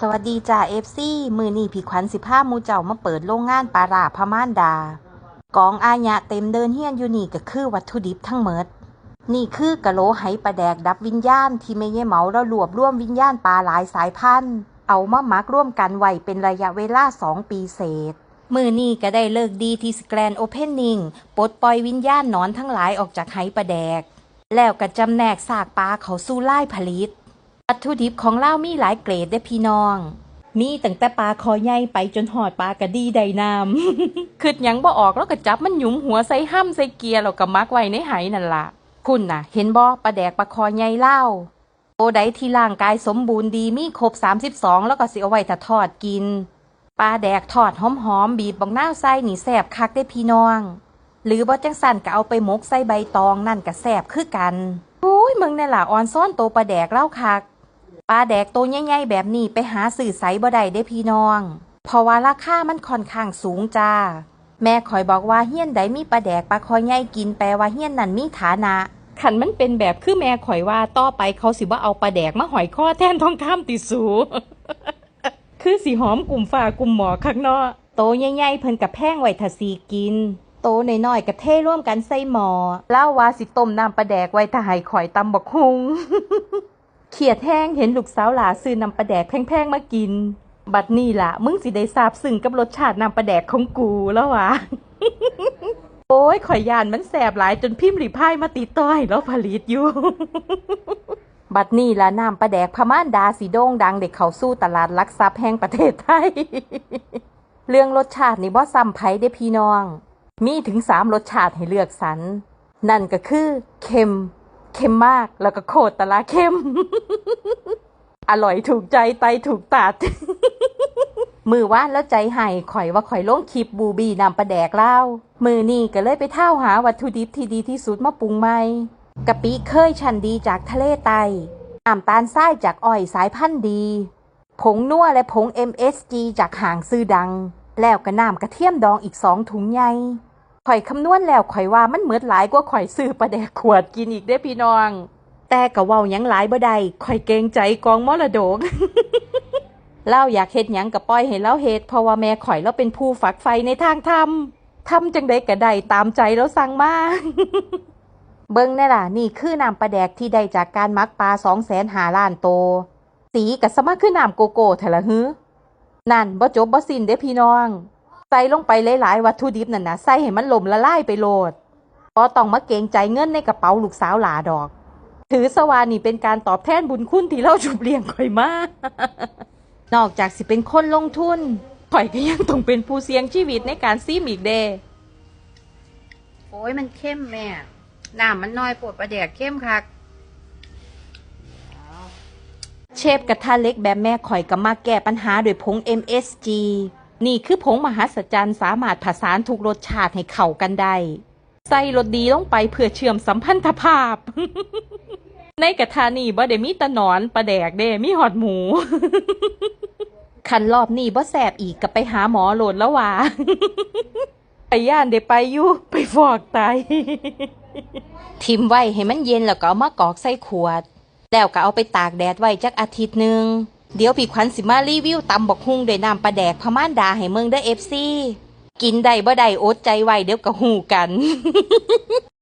สวัสดีจ่าเอฟซีมือนี่ผีขวัญสิบห้ามูเจ้ามาเปิดโรงงานปลาราพม่านดา กองอาญะเต็มเดินเฮียนอยู่นี่ก็คือวัตถุดิบทั้งหมด นี่คือกะโหลไหปลาแดกดับวิญญาณ ที่ไม่เย่เมาแล้วรวบรวมวิญญาณปลาหลายสายพันธุ์ เอามาหมักร่วมกันไว้เป็นระยะเวลาสองปีเศษ มือนี่ก็ได้เลิกดีที่สแกรนโอเพนนิ่งปลดปล่อยวิญญาณนอนทั้งหลายออกจากไหปลาแดก แล้วก็จำแนกซากปลาเขาสู้ไล่ผลิต ตถุดิบของเล่ามีหลายเกรดได้พี่น้อง มีตั้งแต่ปลาคอใหญ่ไปจนหอดปลากระดีไดน้ำคืดหยังบ่ออกแล้วก็จับมันหยุมหัวใส่ห้ำใส่เกียร์แล้วก็มักไว้ในไหนั่นล่ะ คุณน่ะ เห็นบ่ปลาแดกปลาคอใหญ่เล่าโอใดที่ร่างกายสมบูรณ์ดีมีครบ 32 แล้วก็สิเอาไว้ถ้าทอดกินปลาแดกทอดหอมๆบีบบังหน้าไส้นี่แสบคักได้พี่น้อง หรือบ่จังสันก็เอาไปหมกใส่ใบตองนั่นก็แสบคือกันโอ้ยมึงนี่นล่ะออนซ่อนโตวปลาแดกเล่าคัก ปลาแดกตัวใหญ่ๆแบบนี้ไปหาสื่อไสบ่ได้เด้พี่น้อง เพราะว่าราคามันค่อนข้างสูงจ้า แม่คอยบอกว่าเฮี้ยนใดมีปลาแดกปลาคอยใหญ่กินแปลว่าเฮี้ยนนั่นมีฐานะขันมันเป็นแบบคือแม่ข่อยว่าต่อไปเขาสิว่าเอาปลาแดกมาหอยข้อแทนทองคำติสูคือสีหอมกลุ่มฝ่ากลุ่มหมอข้างนอกโตใหญ่ๆเพิ่นกับแพงไว้ทาสีกิน โตน้อยๆกับเทร่วมกันใส่หมอเล่าว่าสิต้มน้ำปลาแดกไว้ถ้าให้ข่อยตำบักฮุง เขียดแห้งเห็นลูกสาวหลาซื้อนำปลาแดกแพงๆมากิน บัดนี้ล่ะ มึงสิได้ทราบซึ้งกับรสชาตินำปลาแดกของกูแล้ววะโอ้ยข่อยยานมันแสบหลายจนพิมพ์ริพายมาติดต้อยแล้วผลิตอยู่ บัดนี้ละน้ำปลาแดกพม่านดาสีโด่งดังเด็กเขาสู้ตลาดลักทรัพย์แห่งประเทศไทย เรื่องรสชาตินี่บ่ซ้ำไผได้พี่น้อง มีถึงสามรสชาติให้เลือกสรร นั่นก็คือ เค็ม เค็มมากแล้วก็โคตรตะลาเค็ม อร่อยถูกใจไตถูกตัด มือว่านแล้วใจหายข่อยว่าข่อยลงคลิปบูบีนำปลาแดกเล่า มือนี่ก็เลยไปเท่าหาวัตถุดิบที่ดีที่สุดมาปรุงใหม่กะปิเคยชันดีจากทะเลไตน้ำตาลทรายจากอ้อยสายพันธุ์ดี ผงนัวและผง MSG จากห่างซื้อดัง แล้วก็น้ำกระเทียมดองอีกสองถุงใหญ่ ข่อยคำนวณแล้วข่อยว่ามันเหมือนหลายกว่าข่อยซื้อปลาแดกขวดกินอีกได้พี่น้อง แต่ก็เว้ายังหลายบ่ได้ข่อยเกรงใจกองมรดกเล่าอยากเฮ็ดหยังก็ปล่อยให้เล่าเฮ็ดเพราะว่าแม่ข่อยเราเป็นผู้ฝักไฟในทางธรรมทำจังใดก็ได้ตามใจแล้วสั่งมาเบิ่งแน่ล่ะ นี่คือน้ำปลาแดกที่ได้จากการมักปลาสองแสนหาล้านโต สีกับสมาคือน้ำโกโก้แถละฮือนั่นบ่จบบ่สิ้นเด้พี่น้อง ส่ลงไปหลายๆวัตถุดิบนั่นนะใส่ให้มันลมละลายไปโลดบ่ต้องมาเกรงใจเงินในกระเป๋าลูกสาวหลาดอก ถือสวานี่เป็นการตอบแทนบุญคุณที่เราจุบเลี้ยงข่อยมานอกจากสิเป็นคนลงทุนข่อยก็ยังต้องเป็นผู้เสี่ยงชีวิตในการซีมอีกเดโอ้ยมันเข้มแม่น้ำมันน้อยปวดประเดกเข้มคักเชฟกระทะเล็กแบบแม่ข่อยก็มาแก้ปัญหาโดวยผง MSG นี่คือผงมหัศจรรย์สามารถผสานทุกรสชาติให้เข้ากันได้ ใส่รสดีลงไปเพื่อเชื่อมสัมพันธภาพ ในกระทะนี่บ่ได้มีตะนอนปลาแดกเด้มีหอดหมู คันรอบนี้บ่แสบอีกก็ไปหาหมอโหลดแล้วว่าไปย่านเดไปอยู่ไปฟอกไตทิมไว้ให้มันเย็นแล้วก็เอามากอกใส่ขวด แล้วก็เอาไปตากแดดไว้จักอาทิตย์หนึ่ง เดี๋ยวพี่ขวัญสิมารีวิวตำบักฮุ่งด้วยน้ำปลาแดกพม่านดาให้เมืองเด้อเอฟซีกินได้บ่ได้อดใจไว้เดี๋ยวก็หูกัน